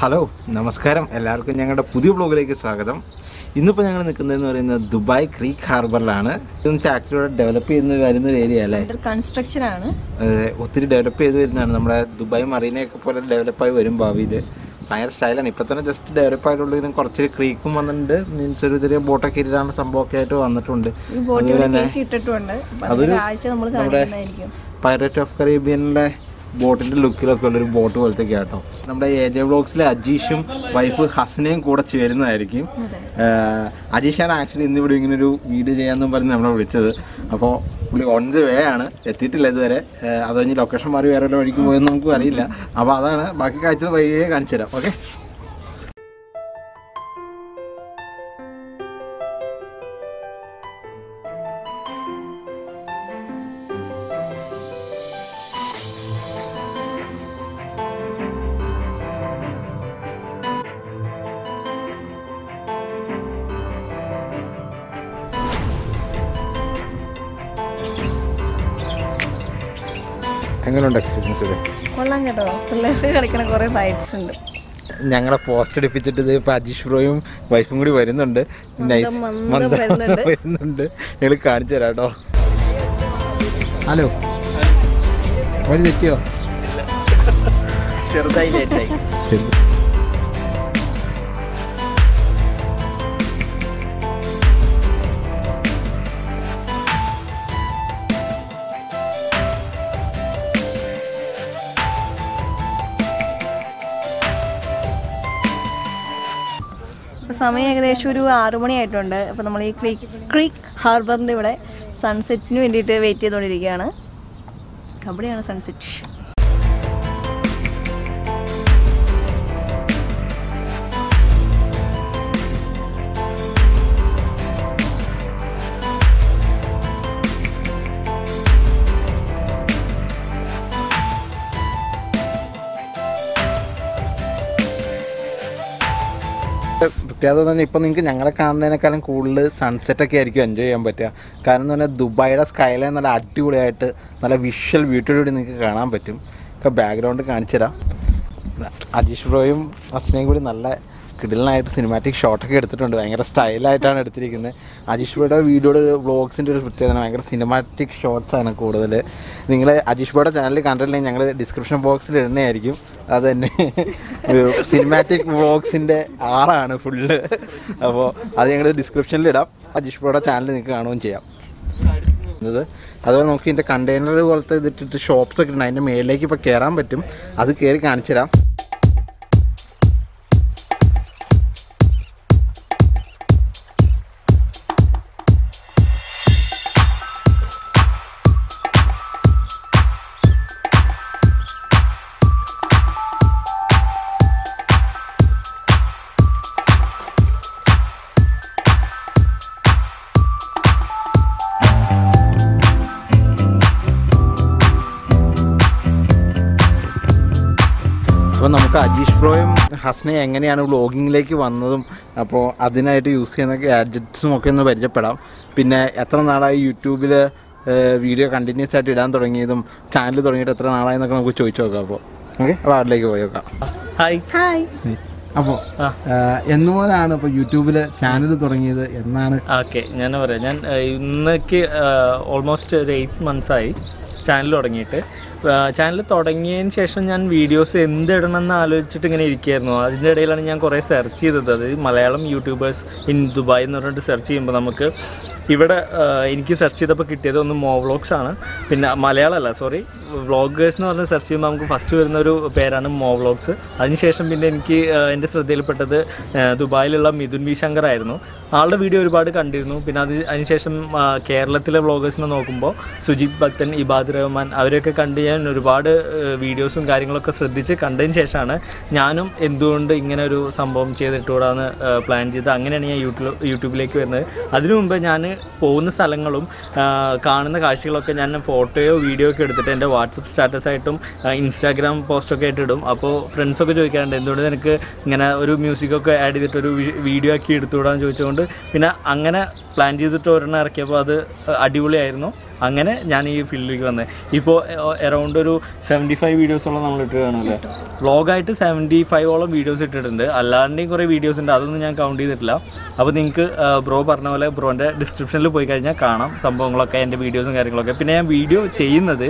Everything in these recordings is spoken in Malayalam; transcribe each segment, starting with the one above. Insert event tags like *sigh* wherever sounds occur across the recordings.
ഹലോ നമസ്കാരം. എല്ലാവർക്കും ഞങ്ങളുടെ പുതിയ ബ്ലോഗിലേക്ക് സ്വാഗതം. ഇന്നിപ്പോൾ ഞങ്ങൾ നിൽക്കുന്നതെന്ന് പറയുന്നത് ദുബായ് ക്രീക്ക് ഹാർബറിലാണ്. ഇതെന്ന് വെച്ചാൽ ആക്ച്വലി ഡെവലപ്പ് ചെയ്യുന്ന വരുന്ന ഒരു ഏരിയ അല്ലേ? കൺസ്ട്രക്ഷൻ ആണ്. ഒത്തിരി ഡെവലപ്പ് ചെയ്ത് വരുന്നതാണ്. നമ്മുടെ ദുബായ് മറീനയൊക്കെ പോലെ ഡെവലപ്പായി വരും ഭാവിയിൽ ഭയങ്കര സ്റ്റൈലാണ് ഇപ്പം തന്നെ ജസ്റ്റ് ഡെവലപ്പ് ആയിട്ടുള്ളതിനും കുറച്ച് ക്രീക്കും വന്നിട്ടുണ്ട്. മീൻസ് ഒരു ചെറിയ ബോട്ടൊക്കെ ഇരുടാണ് സംഭവമൊക്കെ ആയിട്ട് വന്നിട്ടുണ്ട്. അതുപോലെ തന്നെ അതൊരു നമ്മുടെ പൈറേറ്റ് ഓഫ് കറീബിയനിലെ ബോട്ടിന്റെ ലുക്കിലൊക്കെ ഉള്ളൊരു ബോട്ട് പോലത്തെ കേട്ടോ നമ്മുടെ എ ജെ ബ്ലോഗ്സിലെ അജീഷും വൈഫ് ഹസനയും കൂടെ ചേരുന്നതായിരിക്കും. അജീഷാണ് ആക്ച്വലി ഇന്ന് ഇവിടെ ഇങ്ങനെ ഒരു വീഡിയോ ചെയ്യാമെന്നും പറഞ്ഞ് നമ്മളെ വിളിച്ചത്. അപ്പോൾ പുള്ളി ഓൺ ദി വേ ആണ്. എത്തിയിട്ടില്ല ഇതുവരെ. അത് കഴിഞ്ഞ് ലൊക്കേഷൻ മാറി വേറെ വഴിക്ക് പോയെന്ന് നമുക്ക് അറിയില്ല. അപ്പോൾ അതാണ് ബാക്കി കാഴ്ച വൈകിയെ കാണിച്ചു തരാം ഓക്കെ എങ്ങനെയുണ്ട് എക്സ്പീരിയൻസ് ഇത് കൊള്ളാം കേട്ടോ. പിള്ളേർക്ക് കളിക്കണ കുറേ സൈറ്റ്സ് ഉണ്ട്. ഞങ്ങളെ പോസ്റ്റ് എടുപ്പിച്ചിട്ട് ഇത് ഇപ്പം അജീഷ് ബ്രോയും വൈഫും കൂടി വരുന്നുണ്ട്. നൈസ് വരുന്നുണ്ട്. *laughs* ഞങ്ങൾ കാണിച്ചു തരാം കേട്ടോ. ഹലോ. ഒരു തെറ്റിയോ? ചെറുതായി ലേറ്റായി ശരി സമയം ഏകദേശം ഒരു ആറു മണിയായിട്ടുണ്ട്. അപ്പൊ നമ്മൾ ഈ ക്രീക്ക് ക്രീക്ക് ഹാർബറിന്റെ ഇവിടെ സൺസെറ്റിന് വേണ്ടിയിട്ട് വെയിറ്റ് ചെയ്തുകൊണ്ടിരിക്കുകയാണ് അവിടെയാണ് സൺസെറ്റ് പ്രത്യേകത പറഞ്ഞാൽ ഇപ്പോൾ നിങ്ങൾക്ക് ഞങ്ങളെ കാണുന്നതിനേക്കാളും കൂടുതൽ സൺസെറ്റ് ഒക്കെ ആയിരിക്കും എൻജോയ് ചെയ്യാൻ പറ്റുക. കാരണം എന്ന് പറഞ്ഞാൽ ദുബായിയുടെ സ്കൈലൈൻ നല്ല അടിപൊളിയായിട്ട് നല്ല വിഷ്വൽ ബ്യൂട്ടിയോടുകൂടി നിങ്ങൾക്ക് കാണാൻ പറ്റും. ഒക്കെ ബാക്ക്ഗ്രൗണ്ട് കാണിച്ചു തരാം അജീഷ് ബ്രോയും അസ്നയും കൂടി നല്ല കിടിലനായിട്ട് സിനിമാറ്റിക് ഷോട്ടൊക്കെ എടുത്തിട്ടുണ്ട്. ഭയങ്കര സ്റ്റൈലായിട്ടാണ് എടുത്തിരിക്കുന്നത്. അജീഷ് ബോയുടെ വീഡിയോയുടെ ഒരു വ്ളോഗ്സിന്റെ ഒരു പ്രത്യേകത ഭയങ്കര സിനിമാറ്റിക് ഷോട്ട്സ് ആണ് കൂടുതൽ നിങ്ങൾ അജീഷ് ബോയുടെ ചാനൽ കണ്ടിട്ടില്ലെങ്കിൽ ഞങ്ങൾ ഡിസ്ക്രിപ്ഷൻ ബോക്സിൽ ഇടുന്നതായിരിക്കും. അത് തന്നെ സിനിമാറ്റിക് വ്ളോഗ്സിന്റെ ആളാണ് ഫുള്ള് അപ്പോൾ അത് ഞങ്ങൾ ഡിസ്ക്രിപ്ഷനിൽ ഇടാം. അജീഷ് ബോയുടെ ചാനൽ നിങ്ങൾക്ക് കാണുകയും ചെയ്യാം. അതുപോലെ നമുക്ക് ഇതിന്റെ കണ്ടെയ്നർ പോലത്തെ ഇതിട്ടിട്ട് ഷോപ്പ്സൊക്കെ ഉണ്ട് അതിന്റെ മേളിലേക്ക് ഇപ്പോൾ കയറാൻ പറ്റും. അത് കയറി കാണിച്ചു തരാം അപ്പോൾ നമുക്ക് അജീഷ് ബ്രോയും ഹസ്നെ എങ്ങനെയാണ് വ്ളോഗിങ്ങിലേക്ക് വന്നതും അപ്പോൾ അതിനായിട്ട് യൂസ് ചെയ്യുന്ന ഗാഡ്ജറ്റ്സും ഒക്കെ ഒന്ന് പരിചയപ്പെടാം. പിന്നെ എത്ര നാളായി യൂട്യൂബിൽ വീഡിയോ കണ്ടിന്യൂസ് ആയിട്ട് ഇടാൻ തുടങ്ങിയതും ചാനൽ തുടങ്ങിയിട്ട് എത്ര നാളായി എന്നൊക്കെ നമുക്ക് ചോദിച്ചു നോക്കാം അപ്പോൾ ഓക്കെ അപ്പോൾ അതിലേക്ക് പോയി നോക്കാം. ഹായ്. ഹായ്. അപ്പോൾ. എന്നുപോലാണ് ഇപ്പോൾ യൂട്യൂബിൽ ചാനൽ തുടങ്ങിയത് എന്നാണ്? ഓക്കെ ഞാൻ പറയാം. ഞാൻ ഇന്നേക്ക് ഓൾമോസ്റ്റ് ഒരു എയ്റ്റ് മന്ത്സ് ആയി ചാനൽ തുടങ്ങിയിട്ട്. ചാനൽ തുടങ്ങിയതിന് ശേഷം ഞാൻ വീഡിയോസ് എന്തിടണം എന്ന് ആലോചിച്ചിട്ട് ഇങ്ങനെ ഇരിക്കുകയായിരുന്നു അതിന്റെ ഇടയിലാണ് ഞാൻ കുറേ സെർച്ച് ചെയ്തത്. അത് മലയാളം യൂട്യൂബേഴ്സ് ഇൻ ദുബായ് എന്ന് പറഞ്ഞിട്ട് സെർച്ച് ചെയ്യുമ്പോൾ നമുക്ക് ഇവിടെ എനിക്ക് സെർച്ച് ചെയ്തപ്പോൾ കിട്ടിയത് ഒന്ന് മോ വ്ളോഗ്സ് ആണ്. പിന്നെ മലയാളമല്ല സോറി വ്ളോഗേഴ്സ് എന്ന് പറഞ്ഞ് സെർച്ച് ചെയ്യുമ്പോൾ നമുക്ക് ഫസ്റ്റ് വരുന്ന ഒരു പേരാണ് മോവ്ലോഗ്സ് അതിനുശേഷം പിന്നെ എനിക്ക് എന്റെ ശ്രദ്ധയിൽപ്പെട്ടത് ദുബായിലുള്ള മിഥുൻ വി ശങ്കർ ആയിരുന്നു. ആളുടെ വീഡിയോ ഒരുപാട് കണ്ടിരുന്നു. പിന്നെ അത് അതിനുശേഷം കേരളത്തിലെ വ്ളോഗേഴ്സിനെ നോക്കുമ്പോൾ സുജിത് ഭക്തൻ ഇബാദ് റഹ്മാൻ അവരെയൊക്കെ കണ്ട് ഞാൻ ഒരുപാട് വീഡിയോസും കാര്യങ്ങളൊക്കെ ശ്രദ്ധിച്ച് കണ്ടതിന് ശേഷമാണ് ഞാനും എന്തുകൊണ്ട് ഇങ്ങനെ ഒരു സംഭവം ചെയ്തിട്ടുകൂടാന്ന് പ്ലാൻ ചെയ്ത് അങ്ങനെയാണ് ഞാൻ യൂട്യൂബ് യൂട്യൂബിലേക്ക് വരുന്നത്. അതിനു മുമ്പ് ഞാൻ പോകുന്ന സ്ഥലങ്ങളും കാണുന്ന കാഴ്ചകളൊക്കെ ഞാൻ ഫോട്ടോയോ വീഡിയോ ഒക്കെ എടുത്തിട്ട് എന്റെ വാട്സപ്പ് സ്റ്റാറ്റസ് ആയിട്ടും ഇൻസ്റ്റാഗ്രാം പോസ്റ്റൊക്കെ ആയിട്ട് ഇടും. അപ്പോൾ ഫ്രണ്ട്സൊക്കെ ചോദിക്കാറുണ്ട് എന്തുകൊണ്ട് നിനക്ക് ഇങ്ങനെ ഒരു മ്യൂസിക്കൊക്കെ ആഡ് ചെയ്തിട്ട് ഒരു വീഡിയോ ആക്കി എടുത്തുവിടാന്ന് ചോദിച്ചുകൊണ്ട് പിന്നെ അങ്ങനെ പ്ലാൻ ചെയ്തിട്ട് ഒരെണ്ണം ഇറക്കിയപ്പോൾ അത് അടിപൊളിയായിരുന്നു. അങ്ങനെ ഞാൻ ഈ ഫീൽഡിലേക്ക് വന്നത് ഇപ്പോൾ അറൗണ്ട് ഒരു സെവന്റി ഫൈവ് വീഡിയോസോളം നമ്മൾ ഇട്ട് കാണുമല്ലേ വ്ളോഗായിട്ട് സെവന്റി ഫൈവോളം വീഡിയോസ് ഇട്ടിട്ടുണ്ട്. അല്ലാണ്ടെയും കുറേ വീഡിയോസ് ഉണ്ട്. അതൊന്നും ഞാൻ കൗണ്ട് ചെയ്തിട്ടില്ല. അപ്പോൾ നിങ്ങൾക്ക് ബ്രോ പറഞ്ഞ പോലെ ബ്രോന്റെ ഡിസ്ക്രിപ്ഷനിൽ പോയി കഴിഞ്ഞാൽ കാണാം സംഭവങ്ങളൊക്കെ എന്റെ വീഡിയോസും കാര്യങ്ങളൊക്കെ. പിന്നെ ഞാൻ വീഡിയോ ചെയ്യുന്നത്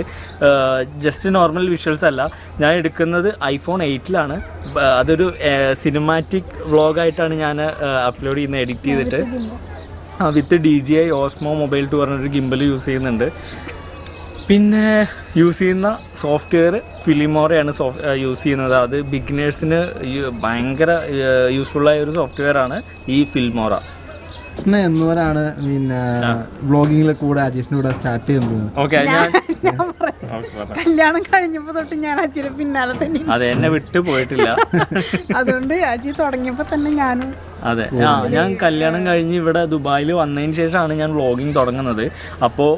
ജസ്റ്റ് നോർമൽ വിഷ്വൽസ് അല്ല. ഞാൻ എടുക്കുന്നത് ഐഫോൺ എയ്റ്റിലാണ് അതൊരു സിനിമാറ്റിക് വ്ളോഗായിട്ടാണ് ഞാൻ അപ്ലോഡ് ചെയ്യുന്നത് എഡിറ്റ് ചെയ്തിട്ട്. With D J I Osmo mobile two പറഞ്ഞൊരു ഗിംബൽ യൂസ് ചെയ്യുന്നുണ്ട്. പിന്നെ യൂസ് ചെയ്യുന്ന സോഫ്റ്റ്വെയർ ഫിലിമോറയാണ് സോഫ്റ്റ് യൂസ് ചെയ്യുന്നത്. അത് ബിഗിനേഴ്സിന് ഭയങ്കര യൂസ്ഫുള്ളായ ഒരു സോഫ്റ്റ്വെയർ ആണ് ഈ ഫിലിമോറ. എന്നവരാണ് പിന്നെ വ്ളോഗിങ്ങിലെ കൂടെ അജീഷിന്റെ കൂടെ സ്റ്റാർട്ട് ചെയ്യുന്നത്. ഓക്കെ ഞാൻ ഞാൻ പറയാം. കല്യാണം കഴിഞ്ഞപ്പോ തൊട്ട് ഞാൻ അജിയുടെ പിന്നാലെ തന്നെ അതെ എന്നെ വിട്ടു പോയിട്ടില്ല. *laughs* അതുകൊണ്ട് അജി തുടങ്ങിയപ്പോ തന്നെ ഞാനും അതെ. ആ ഞാൻ കല്യാണം കഴിഞ്ഞ് ഇവിടെ ദുബായിൽ വന്നതിന് ശേഷമാണ് ഞാൻ വ്ളോഗിങ് തുടങ്ങുന്നത്. അപ്പോൾ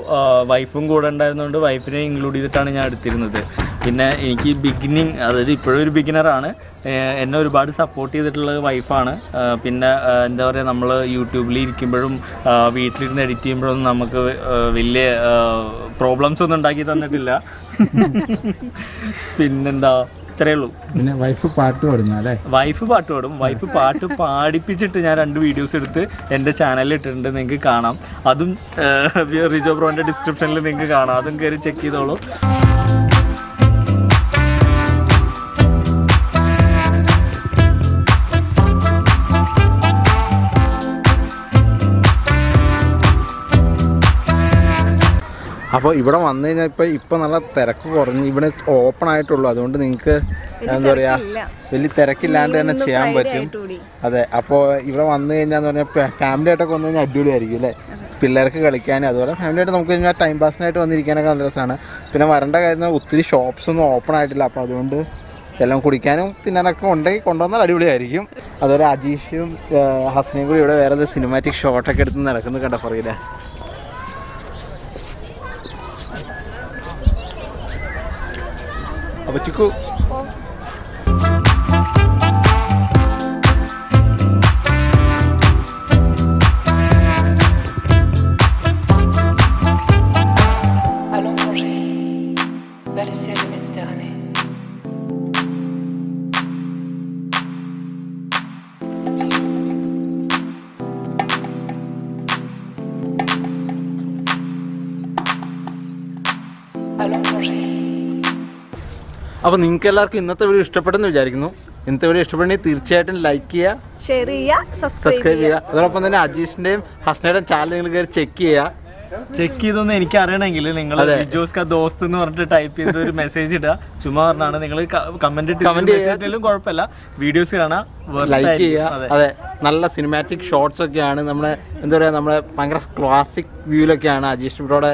വൈഫും കൂടെ ഉണ്ടായിരുന്നതുകൊണ്ട് വൈഫിനെ ഇൻക്ലൂഡ് ചെയ്തിട്ടാണ് ഞാൻ എടുത്തിരുന്നത്. പിന്നെ എനിക്ക് ബിഗിനിങ് അതായത് ഇപ്പോഴും ഒരു ബിഗിനറാണ് എന്നെ ഒരുപാട് സപ്പോർട്ട് ചെയ്തിട്ടുള്ളത് വൈഫാണ്. പിന്നെ എന്താ പറയുക നമ്മൾ യൂട്യൂബിൽ ഇരിക്കുമ്പോഴും വീട്ടിലിരുന്ന് എഡിറ്റ് ചെയ്യുമ്പോഴൊന്നും നമുക്ക് വലിയ പ്രോബ്ലംസ് ഒന്നും ഉണ്ടാക്കി തന്നിട്ടില്ല. *laughs* പിന്നെന്താ? ഇത്രയേ ഉള്ളൂ. പിന്നെ വൈഫ് പാട്ട് പാടുന്ന അല്ലേ? വൈഫ് പാട്ട് പാടും. വൈഫ് പാട്ട് പാടിപ്പിച്ചിട്ട് ഞാൻ രണ്ട് വീഡിയോസ് എടുത്ത് എന്റെ ചാനലിൽ ഇട്ടിട്ടുണ്ട്. നിങ്ങൾക്ക് കാണാം. അതും റിജോ ബ്രോന്റെ ഡിസ്ക്രിപ്ഷനിൽ നിങ്ങൾക്ക് കാണാം. അതും കയറി ചെക്ക് ചെയ്തോളൂ. അപ്പോൾ ഇവിടെ വന്നു കഴിഞ്ഞാൽ ഇപ്പം ഇപ്പം നല്ല തിരക്ക് കുറഞ്ഞ് ഇവിടെ ഓപ്പൺ ആയിട്ടുള്ളൂ. അതുകൊണ്ട് നിങ്ങൾക്ക് എന്താ പറയുക വലിയ തിരക്കില്ലാണ്ട് തന്നെ ചെയ്യാൻ പറ്റും. അതെ അപ്പോൾ ഇവിടെ വന്നു കഴിഞ്ഞാൽ പറഞ്ഞാൽ ഫാമിലി ആയിട്ടൊക്കെ വന്നു കഴിഞ്ഞാൽ അടിപൊളിയായിരിക്കും അല്ലേ? പിള്ളേർക്ക് കളിക്കാനും അതുപോലെ ഫാമിലി ആയിട്ട് നമുക്ക് കഴിഞ്ഞാൽ ടൈം പാസിനായിട്ട് വന്നിരിക്കാനൊക്കെ നല്ല രസമാണ് പിന്നെ വരേണ്ട കാര്യം എന്ന് ഒത്തിരി ഷോപ്സ് ഒന്നും ഓപ്പൺ ആയിട്ടില്ല. അപ്പോൾ അതുകൊണ്ട് എല്ലാം കുടിക്കാനും തിന്നാനൊക്കെ ഉണ്ടെങ്കിൽ കൊണ്ടുവന്നാൽ അടിപൊളിയായിരിക്കും. അതുപോലെ അജീഷും ഹസ്നയും കൂടി ഇവിടെ വേറെ സിനിമാറ്റിക് ഷോട്ടൊക്കെ എടുത്ത് നടക്കുന്നത് കണ്ട പറയില്ല അപ്പോൾ ചിക്കു അപ്പോൾ നിങ്ങൾക്ക് എല്ലാവർക്കും ഇന്നത്തെ വീഡിയോ ഇഷ്ടപ്പെടുന്നു വിചാരിക്കുന്നു. ഇന്നത്തെ വീഡിയോ ഇഷ്ടപ്പെടുന്നെങ്കിൽ തീർച്ചയായിട്ടും ലൈക്ക് ചെയ്യുക ഷെയർ ചെയ്യുക സബ്സ്ക്രൈബ് ചെയ്യുക. അതോടൊപ്പം തന്നെ അജീഷിന്റെയും ഹസ്നയുടെയും ചാനൽ നിങ്ങൾ കയറി ചെക്ക് ചെയ്യുക. ചെക്ക് ചെയ്തൊന്ന് എനിക്ക് അറിയണമെങ്കിൽ നിങ്ങൾ കാ ദോസ്ത് എന്ന് പറഞ്ഞിട്ട് ടൈപ്പ് ചെയ്ത് ഒരു മെസ്സേജ് ഇടുക. ചുമ്മാ പറഞ്ഞാണ് നിങ്ങൾ കമന്റ് ചെയ്യുക. കുഴപ്പമില്ല. വീഡിയോസ് കാണാം ലൈക്ക് ചെയ്യുക. അതെ. നല്ല സിനിമാറ്റിക് ഷോർട്സ് ഒക്കെയാണ് നമ്മുടെ എന്താ പറയുക നമ്മുടെ ഭയങ്കര ക്ലാസിക് വ്യൂവിലൊക്കെയാണ് അജീഷ് ബ്രോയുടെ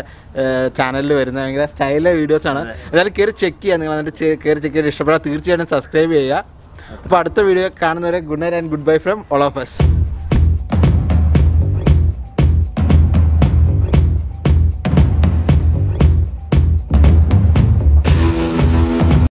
ചാനലിൽ വരുന്നത്. ഭയങ്കര സ്റ്റൈലിലെ വീഡിയോസ് ആണ്. എന്തായാലും കയറി ചെക്ക് ചെയ്യുക. നിങ്ങൾ എന്നിട്ട് കയറി ചെക്ക് ചെയ്ത് ഇഷ്ടപ്പെടാൻ തീർച്ചയായിട്ടും സബ്സ്ക്രൈബ് ചെയ്യുക. അപ്പോൾ അടുത്ത വീഡിയോ കാണുന്നവരെ good night and goodbye from all of us